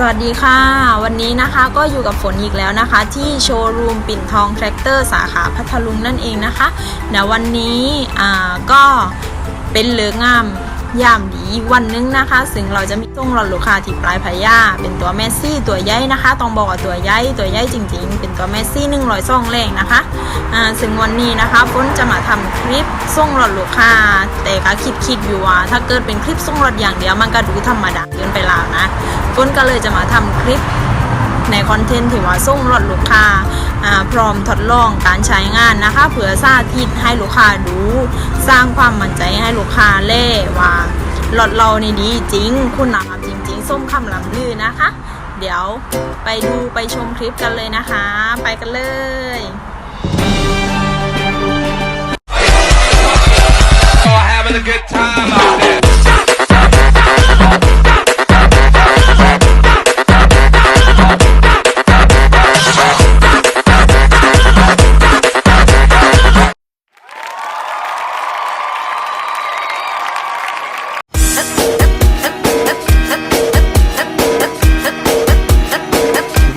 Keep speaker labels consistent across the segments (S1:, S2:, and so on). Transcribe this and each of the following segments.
S1: สวัสดีค่ะ วันนี้นะคะก็อยู่กับฝนอีกแล้วนะคะ ที่โชว์รูมปิ่นทองแทรกเตอร์สาขาพัทลุงนั่นเองนะคะเดี๋ยววันนี้อ่าก็เป็นเลืองาม ยามดีอีกวันนึงนะคะ ซึ่งเราจะมีส่งรถลูกค้าที่ปลายพายาเป็นตัวแมสซี่ตัวใหญ่นะคะต้องบอกว่าตัวใหญ่ตัวใหญ่จริง ๆ เป็นตัวแมสซี่หนึ่งร้อยซองแรงนะคะอ่าซึ่งวันนี้นะคะฝนจะมาทำคลิปส่งรถลูกค้าแต่ก็คิดคิดอยู่ว่าถ้าเกิดเป็นคลิปส่งรถอย่างเดียวมันก็ดูธรรมดาเกินไปแล้วนะฝนก็เลยจะมาทำคลิปในคอนเทนต์ที่ว่าส่งรถลูกค้า พร้อมทดลองการใช้งานนะคะ เผื่อสาธิตให้ลูกค้าดูสร้างความมั่นใจให้ลูกค้าเล่ว่ารถเราในดีจริง คุณภาพจริง ๆ ส้มคำลำลือนะคะ เดี๋ยวไปดูไปชมคลิปกันเลยนะคะ ไปกันเลย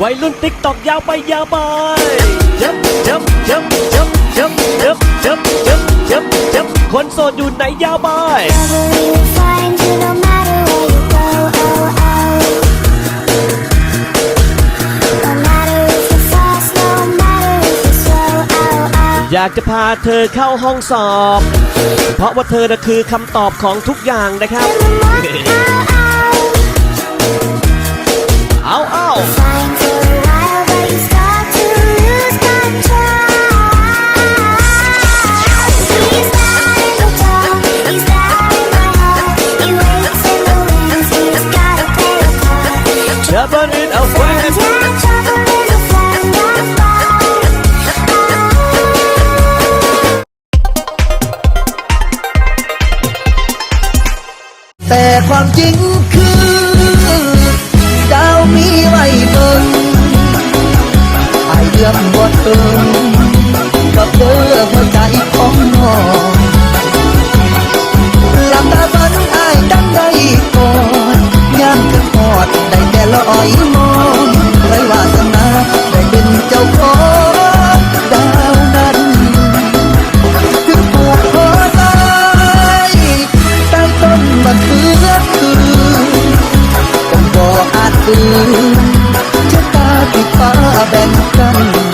S2: วัยรุ่นติ๊กตอกยาวไปยาวไปจับจับจับจับจับจับจับจับจับจับคนโสดอยู่ไหนยาวไป
S3: Wherever you find you, no matter where you go, oh, oh. No matter if you're fast, no matter if you're slow, oh, oh.
S2: อยากจะพาเธอเข้าห้องสอบ เพราะว่าเธอน่ะคือคำตอบของทุกอย่างนะครับ never in a way. แต่
S3: ความจริงคือดาวมีไว้เบิ่งไอเดือมบ่เติมกับ
S2: เด้อหัวใจของน้องหลับตาฝันอายดังได้
S3: ก่อน ลอยม
S4: องไรวาสนาได้เป็นเจ้าของดาวนั้นถึงผูกคอตายใต้ต้นบัะเขือคือผมบ่อาจ
S3: คืนชะตาที่ฟ้าแบ่งกัน